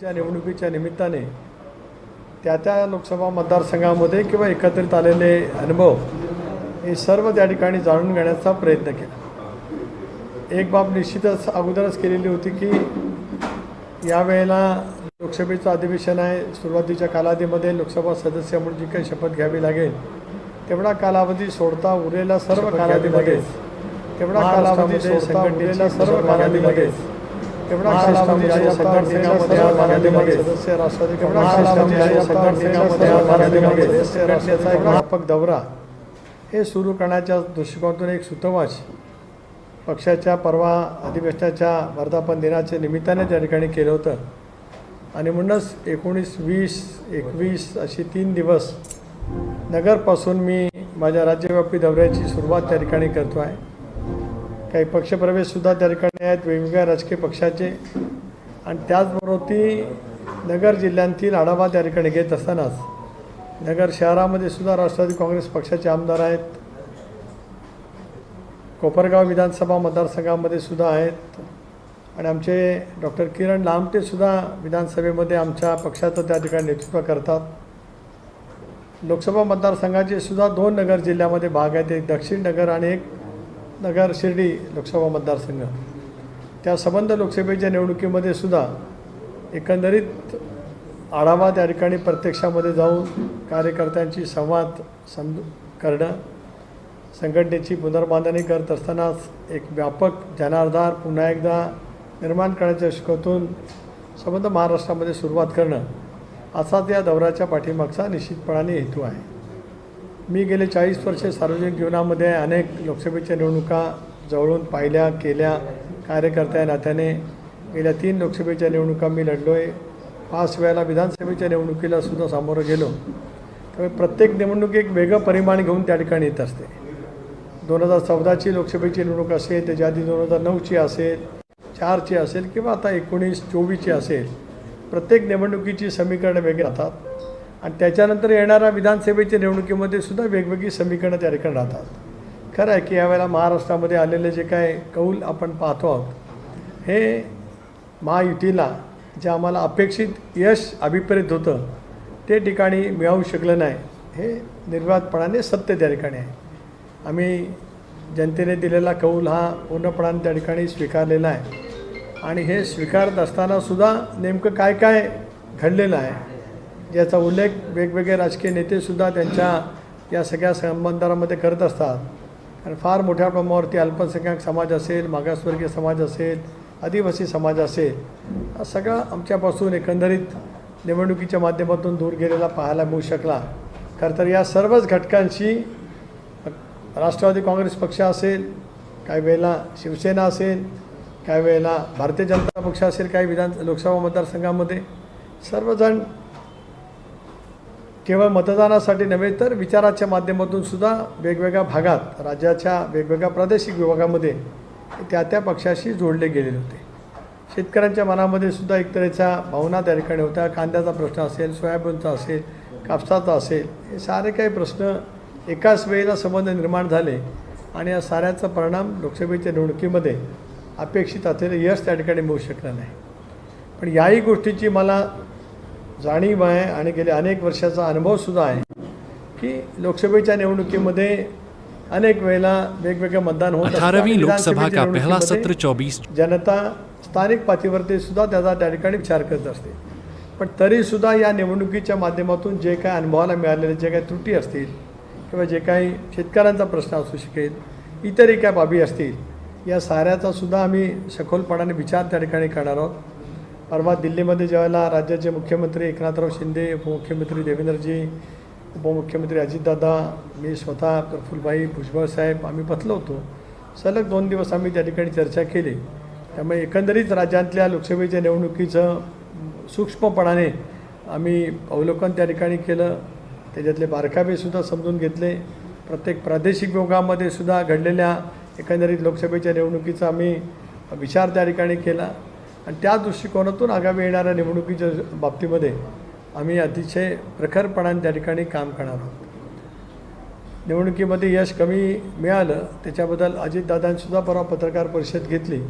च्या निवडणुकीच्या निमित्ताने त्या त्या लोकसभा मतदारसंघामध्ये किंवा एकत्रित आलेले अनुभव हे सर्व त्या ठिकाणी जाणून घेण्याचा प्रयत्न केला. एक बाब निश्चितच अगोदरच केलेली होती की यावेळेला लोकसभेचं अधिवेशन आहे. सुरुवातीच्या कालावधीमध्ये लोकसभा सदस्य म्हणून जी काही शपथ घ्यावी लागेल तेवढा कालावधी सोडता उरलेला सर्व कालावधीमध्ये तेवढा कालावधी सोडता उरलेला सर्व कालावधीमध्ये व्यापक दौरा. हे सुरू करण्याच्या दृष्टिकोनातून एक सुतवाच. पक्षाच्या परवा अधिवेशनाच्या वर्धापन दिनाच्या निमित्ताने त्या ठिकाणी केलं होतं. आणि म्हणूनच एकोणीस वीस एकवीस अशी तीन दिवस नगरपासून मी माझ्या राज्यव्यापी दौऱ्याची सुरुवात त्या ठिकाणी करतो आहे. काही पक्षप्रवेशसुद्धा त्या ठिकाणी आहेत वेगवेगळ्या राजकीय पक्षाचे. आणि त्याचबरोबर ती नगर जिल्ह्यांतील आढावा त्या ठिकाणी घेत असतानाच नगर शहरामध्ये सुद्धा राष्ट्रवादी काँग्रेस पक्षाचे आमदार आहेत. कोपरगाव विधानसभा मतदारसंघामध्ये सुद्धा आहेत. आणि आमचे डॉक्टर किरण लामटेसुद्धा विधानसभेमध्ये आमच्या पक्षाचं त्या ठिकाणी नेतृत्व करतात. लोकसभा मतदारसंघाचे सुद्धा दोन नगर जिल्ह्यामध्ये भाग आहेत एक दक्षिण नगर आणि एक नगर शिर्डी लोकसभा मतदारसंघ. त्या संबंध लोकसभेच्या निवडणुकीमध्ये सुद्धा एकंदरीत आढावा त्या ठिकाणी प्रत्यक्षामध्ये जाऊन कार्यकर्त्यांची संवाद सम करणं संघटनेची पुनर्बांधणी करत असतानाच एक व्यापक जनाधार पुन्हा एकदा निर्माण करण्याच्या शिकवतून संबंध महाराष्ट्रामध्ये सुरुवात करणं असाच या दौऱ्याच्या पाठीमागचा निश्चितपणाने हेतू आहे. मी गेले चाळीस वर्षे सार्वजनिक जीवनामध्ये अनेक लोकसभेच्या निवडणुका जवळून पाहिल्या केल्या. कार्यकर्त्या नात्याने गेल्या तीन लोकसभेच्या निवडणुका मी लढलो आहे पाच वेळेला विधानसभेच्या निवडणुकीला सुद्धा सामोरं गेलो. त्यामुळे प्रत्येक निवडणूक एक वेगळं परिमाण घेऊन त्या ठिकाणी येत असते. दोन हजार चौदाची लोकसभेची निवडणूक असेल त्याच्या आधी दोन हजार नऊची असेल चारची असेल किंवा आता एकोणीस चोवीसची असेल प्रत्येक निवडणुकीची समीकरणं वेगळी राहतात. आणि त्याच्यानंतर येणाऱ्या विधानसभेच्या निवडणुकीमध्ये सुद्धा वेगवेगळी समीकरणं त्या ठिकाणी राहतात. खरं आहे की यावेळेला महाराष्ट्रामध्ये आलेले जे काय कौल आपण पाहतो आहोत हे महायुतीला जे आम्हाला अपेक्षित यश अभिप्रेत होतं ते ठिकाणी मिळवू शकलं नाही हे निर्वादपणाने सत्य त्या ठिकाणी आहे. आम्ही जनतेने दिलेला कौल हा पूर्णपणाने त्या ठिकाणी स्वीकारलेला आहे. आणि हे स्वीकारत असतानासुद्धा नेमकं काय काय घडलेलं आहे ज्याचा उल्लेख वेगवेगळे राजकीय नेतेसुद्धा त्यांच्या या सगळ्या संबंधांमध्ये करत असतात. कारण फार मोठ्या प्रमाणावरती अल्पसंख्याक समाज असेल मागासवर्गीय समाज असेल आदिवासी समाज असेल हा सगळा आमच्यापासून एकंदरीत निवडणुकीच्या माध्यमातून दूर गेलेला पाहायला मिळू शकला. खरं तर या सर्वच घटकांशी राष्ट्रवादी काँग्रेस पक्ष असेल काही वेळेला शिवसेना असेल काही वेळेला भारतीय जनता पक्ष असेल काही विधान लोकसभा मतदारसंघामध्ये सर्वजण केवळ मतदानासाठी नव्हे तर विचाराच्या माध्यमातून सुद्धा वेगवेगळ्या भागात राज्याच्या वेगवेगळ्या प्रादेशिक विभागामध्ये त्या त्या पक्षाशी जोडले गेलेले होते. शेतकऱ्यांच्या मनामध्ये सुद्धा एक तऱ्हेच्या भावना त्या ठिकाणी होत्या. कांद्याचा प्रश्न असेल सोयाबीनचा असेल कापसाचा असेल हे सारे काही प्रश्न एकाच वेळेला संबंध निर्माण झाले आणि या साऱ्याचा परिणाम लोकसभेच्या निवडणुकीमध्ये अपेक्षित असलेलं यश त्या ठिकाणी मिळू शकलं नाही. पण याही गोष्टीची मला जाणीव आहे आणि गेले अनेक वर्षाचा अनुभवसुद्धा आहे की लोकसभेच्या निवडणुकीमध्ये अनेक वेळेला वेगवेगळे मतदान होत लोकसभा का पहला सत्र चौबीस जनता स्थानिक पातळीवरती सुद्धा त्याचा त्या ठिकाणी विचार करत असते. पण तरीसुद्धा या निवडणुकीच्या माध्यमातून जे काय अनुभवाला मिळालेले जे काही त्रुटी असतील किंवा जे काही शेतकऱ्यांचा प्रश्न असू शकेल इतरही काय बाबी असतील या साऱ्याचा सुद्धा आम्ही सखोलपणाने विचार त्या ठिकाणी करणार आहोत. परवा दिल्लीमध्ये ज्यावेळेला राज्याचे मुख्यमंत्री एकनाथराव शिंदे उपमुख्यमंत्री देवेंद्रजी उपमुख्यमंत्री अजितदादा मी स्वतः प्रफुल्लभाई भुजबळ साहेब आम्ही बसलो होतो. सलग दोन दिवस आम्ही त्या ठिकाणी चर्चा केली. त्यामुळे एकंदरीत राज्यातल्या लोकसभेच्या निवडणुकीचं सूक्ष्मपणाने आम्ही अवलोकन त्या ठिकाणी केलं. त्याच्यातले बारकावेसुद्धा समजून घेतले. प्रत्येक प्रादेशिक विभागामध्ये सुद्धा घडलेल्या एकंदरीत लोकसभेच्या निवडणुकीचा आम्ही विचार त्या ठिकाणी केला. आणि त्या दृष्टिकोनातून आगामी येणाऱ्या निवडणुकीच्या बाबतीमध्ये आम्ही अतिशय प्रखरपणाने त्या ठिकाणी काम करणार आहोत. निवडणुकीमध्ये यश कमी मिळालं त्याच्याबद्दल अजितदादांसुद्धा परवा पत्रकार परिषद घेतली.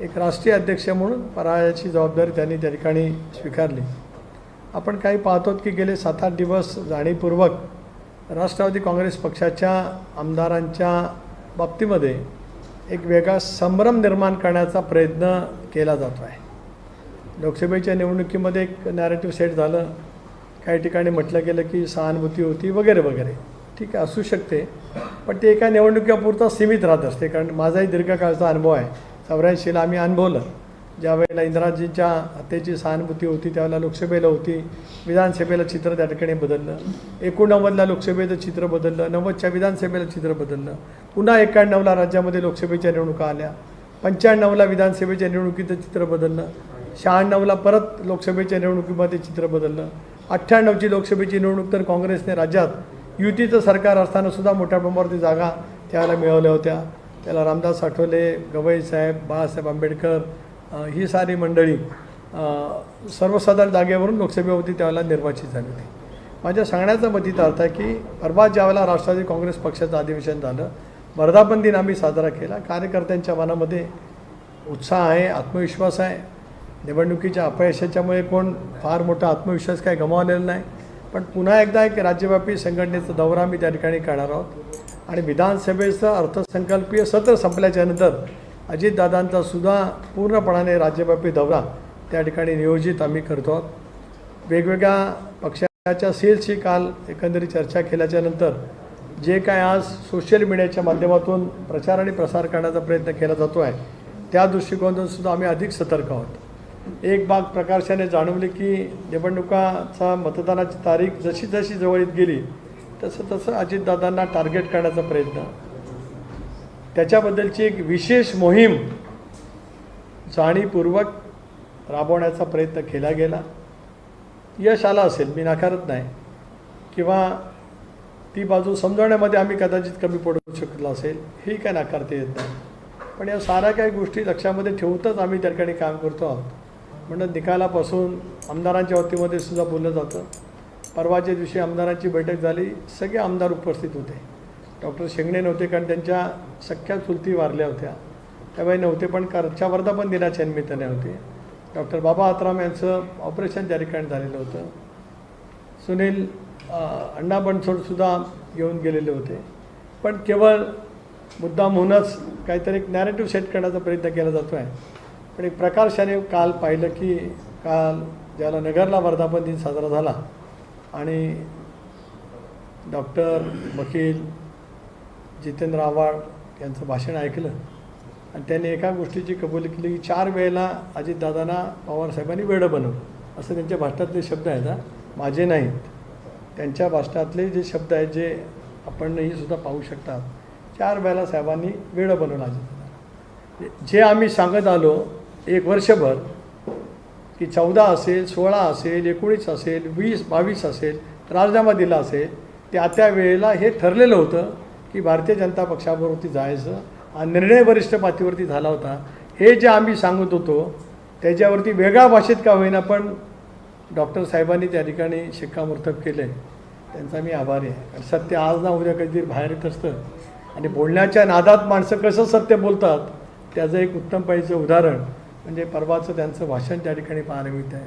एक राष्ट्रीय अध्यक्ष म्हणून परायाची जबाबदारी त्यांनी त्या ठिकाणी स्वीकारली. आपण काही पाहतो की गेले सात आठ दिवस जाणीवपूर्वक राष्ट्रवादी काँग्रेस पक्षाच्या आमदारांच्या बाबतीमध्ये एक वेगळा संभ्रम निर्माण करण्याचा प्रयत्न केला जातो आहे. लोकसभेच्या निवडणुकीमध्ये एक नॅरेटिव्ह सेट झालं. काही ठिकाणी म्हटलं गेलं की सहानुभूती होती वगैरे वगैरे. ठीक आहे असू शकते. पण ते एका निवडणुकीपुरता सीमित राहत असते. कारण माझाही दीर्घकाळचा अनुभव आहे. चौऱ्याऐंशीला आम्ही अनुभवलं. ज्या वेळेला इंदिराजींच्या हत्येची सहानुभूती होती त्यावेळेला लोकसभेला होती. विधानसभेला चित्र त्या ठिकाणी बदललं. एकोणनव्वदला लोकसभेचं चित्र बदललं. नव्वदच्या विधानसभेला चित्र बदललं. पुन्हा एकाण्णवला राज्यामध्ये लोकसभेच्या निवडणुका आल्या. पंच्याण्णवला विधानसभेच्या निवडणुकीचं चित्र बदललं शहाण्णवला परत लोकसभेच्या निवडणुकीमध्ये चित्र बदललं अठ्ठ्याण्णवची लोकसभेची निवडणूक तर काँग्रेसने राज्यात युतीचं सरकार असतानासुद्धा मोठ्या प्रमाणावरती जागा त्यावेळेला मिळवल्या होत्या. त्याला रामदास आठवले गवई साहेब बाळासाहेब आंबेडकर ही सारी मंडळी सर्वसाधारण जागेवरून लोकसभेवरती त्यावेळेला निर्वाचित झाली होती. माझ्या सांगण्याचा मतीत अर्थ आहे की परवा ज्यावेळेला राष्ट्रवादी काँग्रेस पक्षाचं अधिवेशन झालं वर्धापन दिन आम्ही साजरा केला. कार्यकर्त्यांच्या मनामध्ये उत्साह आहे आत्मविश्वास आहे. निवडणुकीच्या अपयशाच्यामुळे कोण फार मोठा आत्मविश्वास काही गमावलेला नाही. पण पुन्हा एकदा एक राज्यव्यापी संघटनेचा दौरा आम्ही त्या ठिकाणी करणार आहोत. आणि विधानसभेचं अर्थसंकल्पीय सत्र संपल्याच्या नंतर अजितदादांचा सुद्धा पूर्णपणाने राज्यव्यापी दौरा त्या ठिकाणी नियोजित आम्ही करतो आहोत. वेगवेगळ्या पक्षाच्या सेल्सची काल एकंदरीत चर्चा केल्याच्यानंतर जे काय आज सोशल मीडियाच्या माध्यमातून प्रचार आणि प्रसार करण्याचा प्रयत्न केला जातो आहे त्या दृष्टिकोनातून सुद्धा आम्ही अधिक सतर्क आहोत. एक बाग प्रकाशाने जाणवली की निवडणुकाचा मतदानाची तारीख जशी जशी जवळ येत गेली तसं तसं अजितदादांना टार्गेट करण्याचा प्रयत्न. त्याच्याबद्दलची एक विशेष मोहीम जाणीवपूर्वक राबवण्याचा प्रयत्न केला गेला. यश आलं असेल मी नाकारत नाही. किंवा ती बाजू समजवण्यामध्ये आम्ही कदाचित कमी पडू शकलो असेल ही काय नाकारता येत नाही. पण या साऱ्या काही गोष्टी लक्षामध्ये ठेवतच आम्ही त्या ठिकाणी काम करतो आहोत. म्हणून निकालापासून आमदारांच्या वतीमध्ये सुद्धा बोललं जातं. परवाच्या दिवशी आमदारांची बैठक झाली सगळे आमदार उपस्थित होते. डॉक्टर शेंगणे नव्हते कारण त्यांच्या सख्या चुलती वारल्या होत्या. त्यावेळी नव्हते पण कारच्या वर्धापन दिनाच्या निमित्ताने होते. डॉक्टर बाबा आत्राम यांचं ऑपरेशन त्या ठिकाणी झालेलं होतं. सुनील अण्णा बनसोडसुद्धा येऊन गेलेले होते. पण केवळ मुद्दाम होऊनच काहीतरी एक नॅरेटिव्ह सेट करण्याचा प्रयत्न केला जातो आहे पण एक प्रकाशाने काल पाहिलं की काल ज्याला नगरला वर्धापन दिन साजरा झाला आणि डॉक्टर वकील जितेंद्र आव्हाड यांचं भाषण ऐकलं आणि त्यांनी एका गोष्टीची कबुली केली की चार वेळेला अजितदादांना पवारसाहेबांनी वेडं बनवलं. असं त्यांच्या भाषणातले शब्द आहेत माझे नाहीत. त्यांच्या भाषणातले जे शब्द आहेत जे आपणही सुद्धा पाहू शकतात चार वेळेला साहेबांनी वेळं बनवला जे आम्ही सांगत आलो एक वर्षभर की चौदा असेल सोळा असेल एकोणीस असेल वीस बावीस असेल राजीनामा दिला असेल त्या त्या वेळेला हे ठरलेलं होतं की भारतीय जनता पक्षाबरोबरती जायचं हा निर्णय वरिष्ठ पातळीवरती झाला होता. हे जे आम्ही सांगत होतो त्याच्यावरती वेगळ्या भाषेत का होईना पण डॉक्टर साहेबांनी त्या ठिकाणी शिक्कामोर्तब केलं आहे त्यांचा मी आभारी आहे. कारण सत्य आज ना उद्या कधीतरी बाहेर येत असतं. आणि बोलण्याच्या नादात माणसं कसं सत्य बोलतात त्याचं एक उत्तम पाहिजे उदाहरण म्हणजे परवाचं त्यांचं भाषण त्या ठिकाणी पाहायला मिळतं आहे.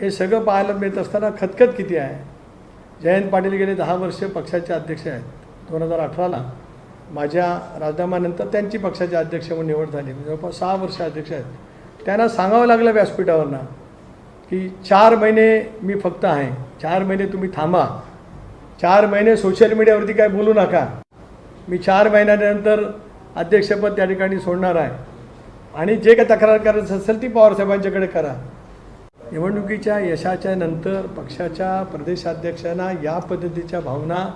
हे सगळं पाहायला मिळत असताना खतखत किती आहे? जयंत पाटील गेले दहा वर्ष पक्षाचे अध्यक्ष आहेत. दोन हजार अठराला माझ्या राजीनाम्यानंतर त्यांची पक्षाचे अध्यक्ष म्हणून निवड झाली. म्हणजे जवळपास सहा वर्ष अध्यक्ष आहेत. त्यांना सांगावं लागलं व्यासपीठावरनं की चार महिने मी फक्त आहे. चार महिने तुम्ही थांबा. चार महिने सोशल मीडियावरती काय बोलू नका. मी चार महिन्यानंतर अध्यक्षपद त्या ठिकाणी सोडणार आहे. आणि जे काही तक्रार करायचं असेल ती पवारसाहेबांच्याकडे करा. निवडणुकीच्या यशाच्या नंतर पक्षाच्या प्रदेशाध्यक्षांना या पद्धतीच्या भावना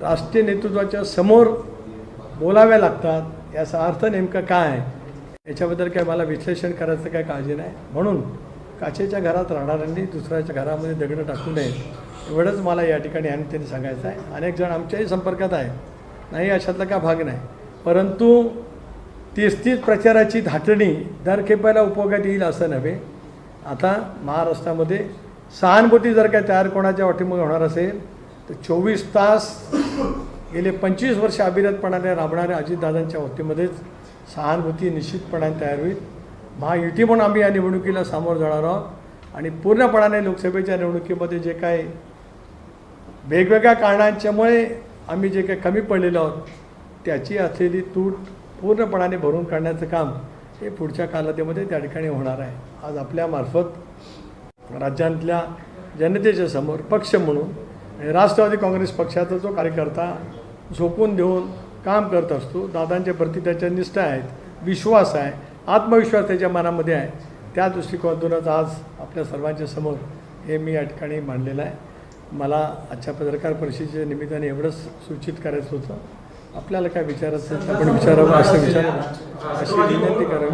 राष्ट्रीय नेतृत्वाच्या समोर बोलाव्या लागतात याचा अर्थ नेमका काय आहे? याच्याबद्दल काय मला विश्लेषण करायचं काय काळजी नाही. म्हणून काचेच्या घरात राहणाऱ्यांनी दुसऱ्याच्या घरामध्ये दगडं टाकू नये एवढंच मला या ठिकाणी आणि त्यांनी सांगायचं आहे. अनेक जण आमच्याही संपर्कात आहे नाही अशातला का भाग नाही. परंतु तीस तीस प्रचाराची धाटणी दर खेपायला उपयोगात येईल असं नव्हे. आता महाराष्ट्रामध्ये सहानुभूती जर काय तयार कोणाच्या वाटीमुळे होणार असेल तर चोवीस तास गेले पंचवीस वर्ष अभिरतपणाने राबणाऱ्या अजितदादांच्या वतीमध्येच सहानुभूती निश्चितपणाने तयार होईल. महायुती म्हणून आम्ही या निवडणुकीला सामोरं जाणार आहोत. आणि पूर्णपणाने लोकसभेच्या निवडणुकीमध्ये जे काय वेगवेगळ्या कारणांच्यामुळे आम्ही जे काही कमी पडलेलो आहोत त्याची असलेली तूट पूर्णपणाने भरून काढण्याचं काम हे पुढच्या कालावधीमध्ये त्या ठिकाणी होणार आहे. आज आपल्यामार्फत राज्यातल्या जनतेच्या समोर पक्ष म्हणून राष्ट्रवादी काँग्रेस पक्षाचा जो कार्यकर्ता झोपून देऊन काम करत असतो दादांच्या प्रती त्याच्या निष्ठा आहेत विश्वास आहे आत्मविश्वास त्याच्या मनामध्ये आहे त्या दृष्टिकोनातूनच आज आपल्या सर्वांच्या समोर हे मी या ठिकाणी मांडलेलं आहे. मला आजच्या पत्रकार परिषदेच्या निमित्ताने एवढंच सूचित करायचं होतं. आपल्याला काय विचारायचं असेल तर आपण विचारावं असं विचारावं अशी विनंती करावी.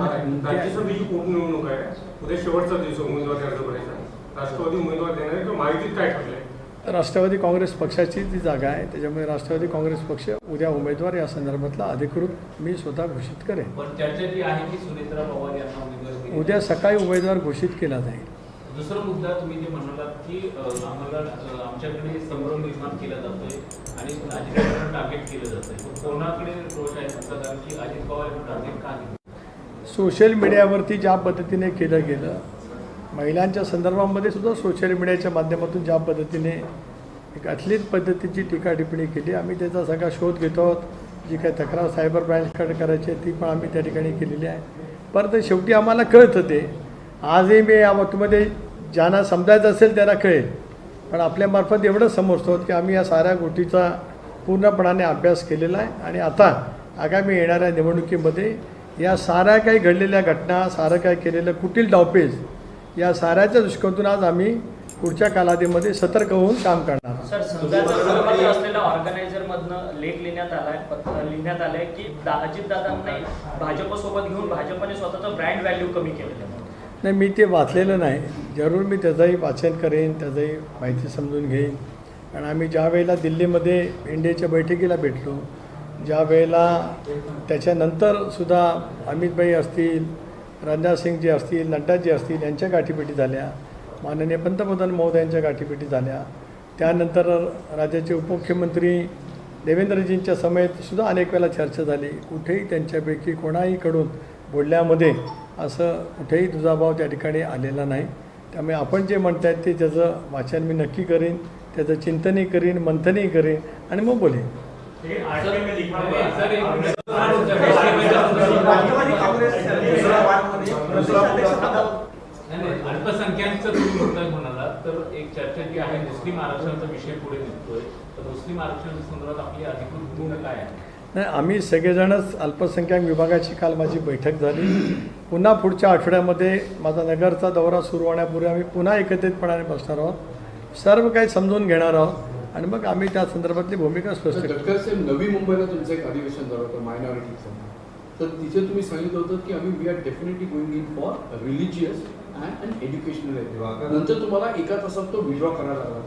राष्ट्रवादी काँग्रेस पक्षाची ती जागा आहे त्याच्यामुळे राष्ट्रवादी काँग्रेस पक्ष उद्या उमेदवार या संदर्भातला अधिकृत मी स्वतः घोषित करेन. पण चर्चा जी आहे की सुनेत्रा पवार यांना उमेदवारी दिली. उद्या सकाळी उमेदवार घोषित केला जाईल. दुसरा मुद्दा तुम्ही जे म्हणालात की आम्हाला आमच्याकडे संभ्रम निर्माण केला जातोय आणि अजित पवारांना टार्गेट केलं जातंय. कोणाकडे दोष आहे तुमचा? कारण की अजित पवार टार्गेट का सोशल मीडियावरती ज्या पद्धतीने केलं गेलं महिलांच्या संदर्भामध्ये सुद्धा सोशल मीडियाच्या माध्यमातून ज्या पद्धतीने एक अश्लील पद्धतीची टीका टिप्पणी केली आम्ही त्याचा सगळा शोध घेतो आहोत. जी काही तक्रार सायबर ब्रँचकडे करायची आहे ती पण आम्ही त्या ठिकाणी केलेली आहे. परंतु शेवटी आम्हाला कळतं ते. आजही मी या वक्तमध्ये ज्यांना समजायचं असेल त्यांना कळेल. पण आपल्यामार्फत एवढंच समजतो की आम्ही या साऱ्या गोष्टीचा पूर्णपणाने अभ्यास केलेला आहे आणि आता आगामी येणाऱ्या निवडणुकीमध्ये या साऱ्या काही घडलेल्या घटना सारं काय केलेलं कुटील डावपेज या साऱ्याच्या दृष्टिकोनातून आज आम्ही पुढच्या कालावधीमध्ये सतर्क होऊन काम करणार सर असलेल्या लेख लिहिण्यात आलाय पत्र लिहिण्यात आलंय की अजितदादांना भाजपसोबत घेऊन भाजपने स्वतःचं ब्रँड व्हॅल्यू कमी केलेलं नाही मी ते वाचलेलं नाही. जरूर मी त्याचंही वाचन करेन त्याचंही माहिती समजून घेईन. कारण आम्ही ज्या वेळेला दिल्लीमध्ये इंडियाच्या बैठकीला भेटलो ज्या वेळेला त्याच्यानंतरसुद्धा अमितबाई अमितभाई असतील राजनाथ सिंगजी असतील नड्डाजी असतील यांच्या गाठीपेटी झाल्या. माननीय पंतप्रधान महोदयांच्या गाठीपेटी झाल्या. त्यानंतर राज्याचे उपमुख्यमंत्री देवेंद्रजींच्या समेत सुद्धा अनेक वेळा चर्चा झाली. कुठेही त्यांच्यापैकी कोणाहीकडून बोलण्यामध्ये असं कुठेही दुजाभाव त्या ठिकाणी आलेला नाही. त्यामुळे आपण जे म्हणतायत ते त्याचं वाचन मी नक्की करीन त्याचं चिंतनही करीन मंथनही करीन आणि मग बोलेन. नाही, अल्पसंख्याकचं तुम्ही मुद्दा म्हणाला तर एक चर्चा जी आहे मुस्लिम आरक्षणाचा विषय पुढे निघतोय. तर मुस्लिम आरक्षणाच्या संदर्भात आपली अधिकृत भूमिका काय आहे? नाही आम्ही सगळेजणच अल्पसंख्याक विभागाची काल माझी बैठक झाली. पुन्हा पुढच्या आठवड्यामध्ये माझा नगरचा दौरा सुरू होण्यापूर्वी आम्ही पुन्हा एकत्रितपणाने बसणार आहोत. सर्व काही समजून घेणार आहोत. आणि मग आम्ही त्या संदर्भातली भूमिका स्पष्ट करू. नवी मुंबईला तुमचं एक अधिवेशन झालं होतं मायनॉरिटीचं तर तिथे तुम्ही सांगितलं होतं की आम्ही we are definitely going in for religious and educational नंतर तुम्हाला एका तासात तो विड्रॉ करायला लागला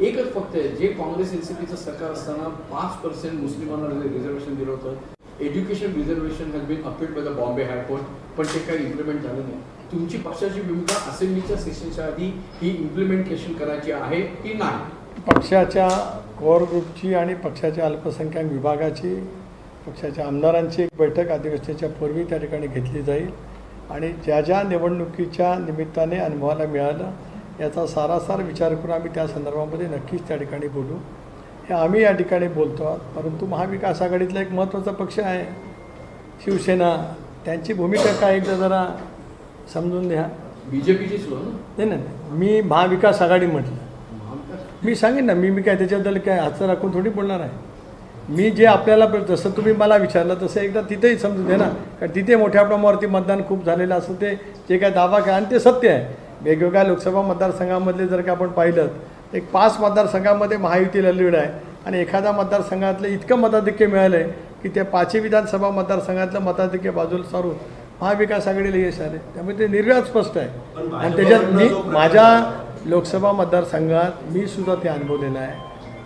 एकच फक्त आहे जे काँग्रेस एनसीपीचं सरकार असताना पाच पर्सेंट मुस्लिमांना रिझर्वेशन दिलं होतं. Education reservation has been appeal by the Bombay high court पण ते काही इम्प्लिमेंट झालं नाही. तुमची पक्षाची भूमिका असेंब्लीच्या सेशनच्या आधी ही इम्प्लिमेंटेशन करायची आहे की नाही? पक्षाच्या कोअर ग्रुपची आणि पक्षाच्या अल्पसंख्याक विभागाची पक्षाच्या आमदारांची एक बैठक अधिवेशनाच्या पूर्वी त्या ठिकाणी घेतली जाईल. आणि ज्या ज्या निवडणुकीच्या निमित्ताने अनुभवाला मिळालं याचा सारासार विचार करून आम्ही त्या संदर्भामध्ये नक्कीच त्या ठिकाणी बोलू. हे आम्ही या ठिकाणी बोलतो आहोत परंतु महाविकास आघाडीतला एक महत्त्वाचा पक्ष आहे. शिवसेना त्यांची भूमिका काय एकदा जरा समजून घ्या. बीजेपीचीच लो ना? नाही नाही. मी महाविकास आघाडी म्हटलं. मी सांगेन ना मी मी काय त्याच्याबद्दल काय हातचं राखून थोडी बोलणार आहे. मी जे आपल्याला जसं तुम्ही मला विचारलं तसं एकदा तिथेही समजू दे ना. कारण तिथे मोठ्या प्रमाणावरती मतदान खूप झालेलं असं ते जे काय दावा काय आणि ते सत्य आहे. वेगवेगळ्या लोकसभा मतदारसंघामधले जर का आपण पाहिलं तर एक पाच मतदारसंघामध्ये महायुतीला लीड आहे. आणि एखाद्या मतदारसंघातलं इतकं मताधिक्य मिळालं आहे की त्या पाचही विधानसभा मतदारसंघातलं मताधिक्य बाजूला सारून महाविकास आघाडीला यश आले त्यामुळे ते निर्व्याज स्पष्ट आहे. आणि त्याच्यात मी माझ्या लोकसभा मतदारसंघात मी सुद्धा ते अनुभवलेलं आहे.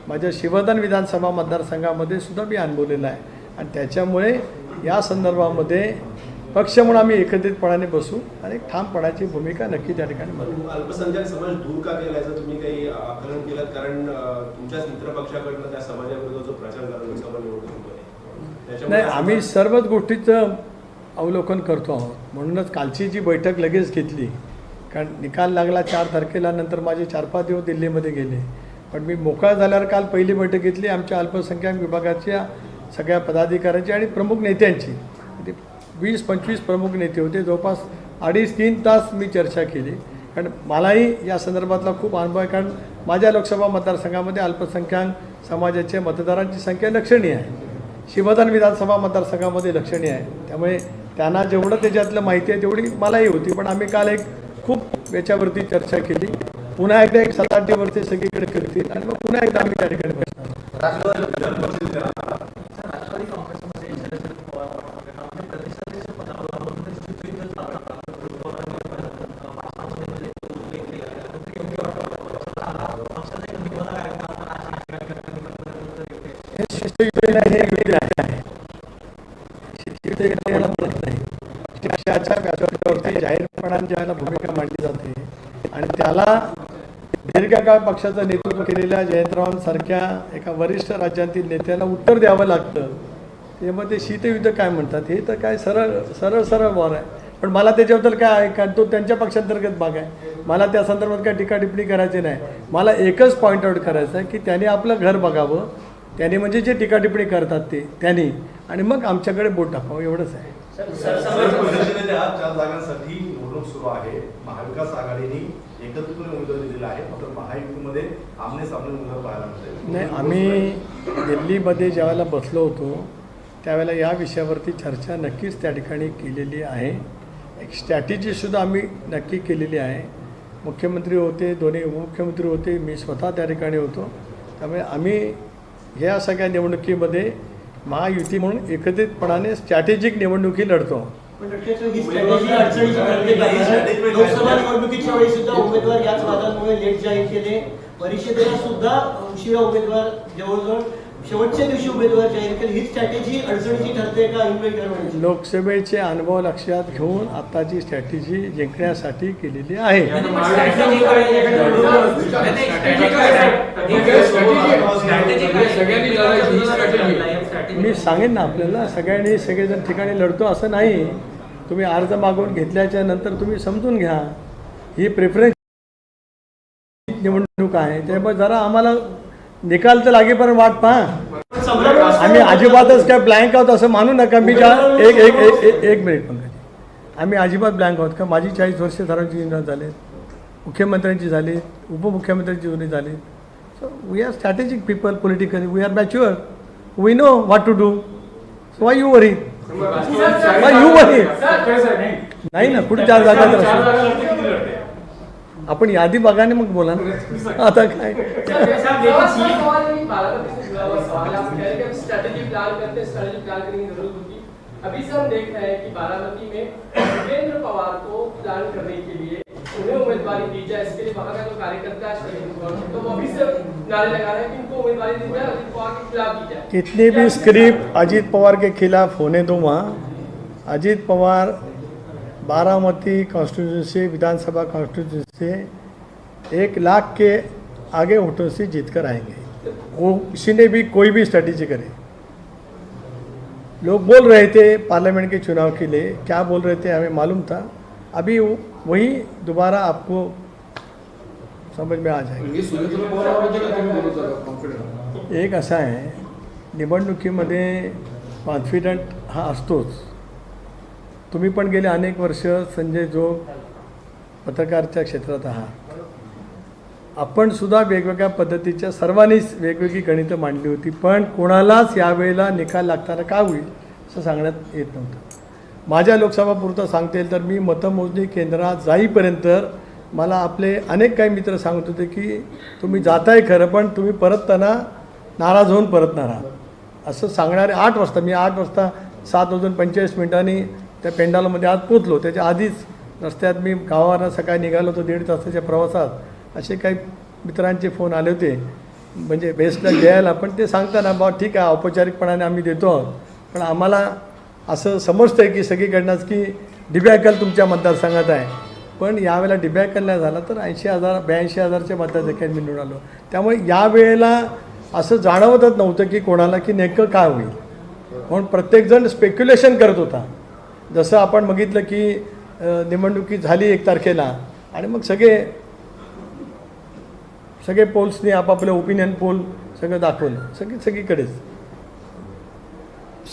माझ्या शिवधन विधानसभा मतदारसंघामध्ये सुद्धा मी अनुभवलेलं आहे. आणि त्याच्यामुळे या संदर्भामध्ये पक्ष म्हणून आम्ही एकत्रितपणाने बसू आणि एक ठामपणाची भूमिका नक्की त्या ठिकाणी अल्पसंख्याक समाज दूर का केला याचं तुम्ही काही आकलन केलं कारण तुमच्याच मित्र पक्षाकडनं त्या समाजाविरुद्ध जो प्रचार झाला लोकसभा निवडणुकीमध्ये. त्याच्यामुळे नाही आम्ही सर्वच गोष्टीचं अवलोकन करतो आहोत. म्हणूनच कालची जी बैठक लगेच घेतली. कारण निकाल लागला चार तारखेला नंतर माझे चार पाच दिवस दिल्लीमध्ये गेले. पण मी मोकळा झाल्यावर काल पहिली बैठक घेतली आमच्या अल्पसंख्याक विभागाच्या सगळ्या पदाधिकाऱ्यांची आणि प्रमुख नेत्यांची. वीस पंचवीस प्रमुख नेते होते. जवळपास अडीच तीन तास मी चर्चा केली. कारण मलाही या संदर्भातला खूप अनुभव आहे. कारण माझ्या लोकसभा मतदारसंघामध्ये अल्पसंख्याक समाजाच्या मतदारांची संख्या लक्षणीय आहे. शिवधन विधानसभा मतदारसंघामध्ये लक्षणीय आहे. त्यामुळे त्यांना जेवढं त्याच्यातलं माहिती आहे तेवढी मलाही होती. पण आम्ही काल एक खूप याच्यावरती चर्चा केली. पुन्हा एकदा एक सात आठ दिवस सगळीकडे करतील. आणि मग पुन्हा एकदा आम्ही त्या ठिकाणी बसणार हे आहे नाही शिक्षाच्या व्यासपीठावरती जाहीरपणाने भूमिका मांडली जाते आणि त्याला दीर्घकाळ पक्षाचं नेतृत्व केलेल्या जयंतरावांसारख्या एका वरिष्ठ राज्यांतील नेत्याला उत्तर द्यावं लागतं. ते मग ते शीतयुद्ध काय म्हणतात हे तर काय सरळ सरळ सरळ वार आहे. पण मला त्याच्याबद्दल काय आहे कारण तो त्यांच्या पक्षांतर्गत भाग आहे. मला त्या संदर्भात काय टीका टिप्पणी करायची नाही मला एकच पॉईंट आऊट करायचं आहे की त्याने आपलं घर बघावं. त्याने म्हणजे जे टीका टिप्पणी करतात ते त्यांनी. आणि मग आमच्याकडे बोट टाकावं एवढंच आहे. सर सर, सर परिषदेच्या चार जागांसाठी निवडणूक सुरू आहे. महाविकास आघाडीने एकत्रितपणे उमेदवार दिलेला आहे मात्र महायुतीमध्ये आमने सामने उमेदवार पाहायला मिळते नाही आम्ही दिल्लीमध्ये ज्यावेळेला बसलो होतो त्यावेळेला या विषयावरती चर्चा नक्कीच त्या ठिकाणी केलेली आहे. एक स्ट्रॅटेजीसुद्धा आम्ही नक्की केलेली आहे. मुख्यमंत्री होते दोन्ही उपमुख्यमंत्री होते मी स्वतः त्या ठिकाणी होतो. त्यामुळे आम्ही ह्या सगळ्या निवडणुकीमध्ये महायुती म्हणून एकत्रितपणाने स्ट्रॅटेजिक निवडणुकी लढतो. वादांमुळे लेट जाहीर केले. परिषदेला सुद्धा उशिरा उमेदवार जवळजवळ शेवटच्या दिवशी उमेदवार जाहीर केले. ही स्ट्रॅटेजी अडचणीची ठरते का करण्याची लोकसभेचे अनुभव लक्षात घेऊन आताची स्ट्रॅटेजी जिंकण्यासाठी केलेली आहे. मी सांगेन ना आपल्याला सगळ्यांनी सगळेजण ठिकाणी लढतो असं नाही. तुम्ही अर्ज मागून घेतल्याच्या नंतर तुम्ही समजून घ्या. ही प्रेफरन्स निवडणूक आहे. त्यामुळे जरा आम्हाला निकाल तर लागेपर्यंत वाट पहा. आम्ही अजिबातच काय ब्लँक आहोत असं मानू नका. मी ज्या एक एक एक एक- एक मिनिट पंकज. आम्ही अजिबात ब्लँक आहोत का? माझी चाळीस वर्ष सर्वांची निवडणूक झाले मुख्यमंत्र्यांची झाली उपमुख्यमंत्र्यांची दोन्ही झाली so we are strategic people politically we are mature we know what to do so why you worry why you worry नाही ना कुठे चार जागा आपण यादी बघाने मग बोला आता काय? अभी से हम देख रहे हैं कि बारामती में पवार को प्लान करने के लिए उन्हें उम्मीदवारी दी जाए इसके लिए का जो कार्यकर्ता है तो वो अभी से नारे लगा रहे हैं कि इनको उम्मीदवारी दी जाए पवार के खिलाफ दी जाए कितनी भी स्क्रिप्ट अजीत पवार के खिलाफ होने दो वहाँ, अजीत पवार बारामती कॉन्स्टिट्यूंसी विधानसभा कॉन्स्टिट्यूंसी एक लाख के आगे वोटों से जीत कर आएंगे। वो किसी ने भी कोई भी स्ट्रैटेजी करे। लोग बोल रहे थे पार्लियामेंट के चुनाव के लिए क्या बोल रहे थे हमें मालूम था। अभी वही दोबारा आपको समझ में आ जाएगा। एक असा आहे निवडणुकीमध्ये कॉन्फिडंट हा असतोच तुम्ही पण गेले अनेक वर्ष संजय जो पत्रकारच्या क्षेत्रात आहात. आपण सुद्धा वेगवेगळ्या पद्धतीच्या सर्वांनीच वेगवेगळी गणितं मांडली होती पण कोणालाच यावेळेला निकाल लागताना का होईल असं सांगण्यात येत नव्हतं. माझ्या लोकसभापुरतं सांगता येईल तर मी मतमोजणी केंद्रात जाईपर्यंत मला आपले अनेक काही मित्र सांगत होते की तुम्ही जाताय खरं पण तुम्ही परतताना नाराज होऊन परतणार आहात. असं सांगणारे आठ वाजता मी आठ वाजता सात वाजून पंचेचाळीस मिनिटांनी त्या पेंडालमध्ये आत पोचलो त्याच्या आधीच रस्त्यात मी गावावरनं सकाळी निघालो होतो दीड तासाच्या प्रवासात. असे काही मित्रांचे फोन आले होते. म्हणजे बेस्टला द्यायला पण ते सांगताना बा ठीक आहे औपचारिकपणाने आम्ही देतो आहोत. पण आम्हाला असं समजतं आहे की सगळीकडनंच की डिबॅकल तुमच्या मतदारसंघात आहे. पण यावेळेला डिबॅकल नाही झाला तर ऐंशी हजार ब्याऐंशी हजारच्या मतदारसंख्येत मी निवडून आलो. त्यामुळे यावेळेला असं जाणवतच नव्हतं की कोणाला की नेमकं काय होईल. म्हणून प्रत्येकजण स्पेक्युलेशन करत होता. जसं आपण बघितलं की निवडणुकी झाली एक तारखेला. आणि मग सगळे सगळे पोल्सनी आपापले ओपिनियन पोल सगळं दाखवलं. सगळे सगळीकडेच.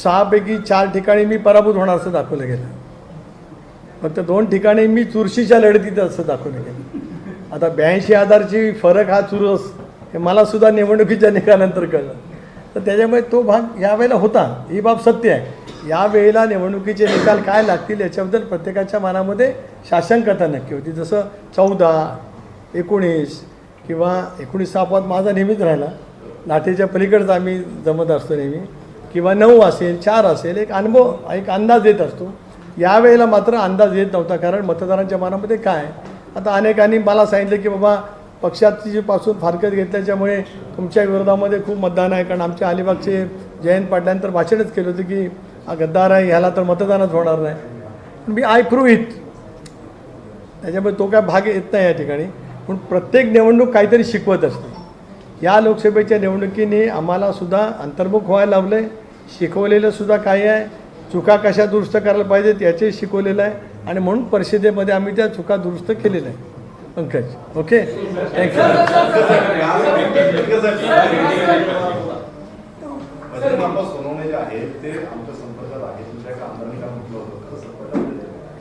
सहापैकी चार ठिकाणी मी पराभूत होणार असं दाखवलं गेलं. फक्त दोन ठिकाणी मी चुरशीच्या लढतीत असं दाखवलं गेलं. आता ब्याऐंशी हजारची फरक हा चुरस हे मला सुद्धा निवडणुकीच्या निकालानंतर कळलं. तर त्याच्यामुळे तो भाग यावेळेला होता. ही बाब सत्य आहे. यावेळेला निवडणुकीचे निकाल काय लागतील याच्याबद्दल प्रत्येकाच्या मनामध्ये शासनकता नक्की होती. जसं चौदा एकोणीस किंवा एकोणीस अपवाद माझा नेहमीच राहिला. लाठीच्या पलीकडचं आम्ही जमत असतो नेहमी. किंवा नऊ असेल चार असेल एक अनुभव एक अंदाज येत असतो. यावेळेला मात्र अंदाज येत नव्हता. कारण मतदारांच्या मनामध्ये काय आता अनेकांनी मला सांगितलं की बाबा पक्षाची पासून फारकत घेतल्याच्यामुळे तुमच्या विरोधामध्ये खूप मतदान आहे. कारण आमच्या अलिबागचे जयंत पाटलांतर भाषणच केलं होतं की गद्दार आहे ह्याला तर मतदानच होणार नाही. पण मी आय प्रूव्ह इट त्याच्यामुळे तो काय भाग येत नाही या ठिकाणी. पण प्रत्येक निवडणूक काहीतरी शिकवत असते. या लोकसभेच्या निवडणुकीने आम्हाला सुद्धा अंतर्मुख व्हायला लावलं आहे शिकवलेलं सुद्धा काय आहे. चुका कशा दुरुस्त करायला पाहिजेत याचे शिकवलेलं आहे. आणि म्हणून परिषदेमध्ये आम्ही त्या चुका दुरुस्त केलेल्या आहे पंकज ओके थँक्यू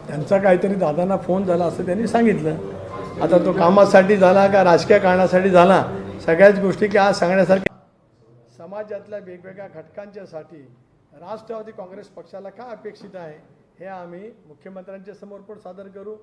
त्यांचा काहीतरी दादांना फोन झाला असं त्यांनी सांगितलं. आता तो कामासाठी झाला का राजकीय कारणासाठी झाला? सगळ्याच गोष्टी की आज सांगण्यासारख्या समाजातल्या वेगवेगळ्या घटकांच्यासाठी राष्ट्रवादी काँग्रेस पक्षाला काय अपेक्षित आहे हे आम्ही मुख्यमंत्र्यांच्या समोर पण सादर करू.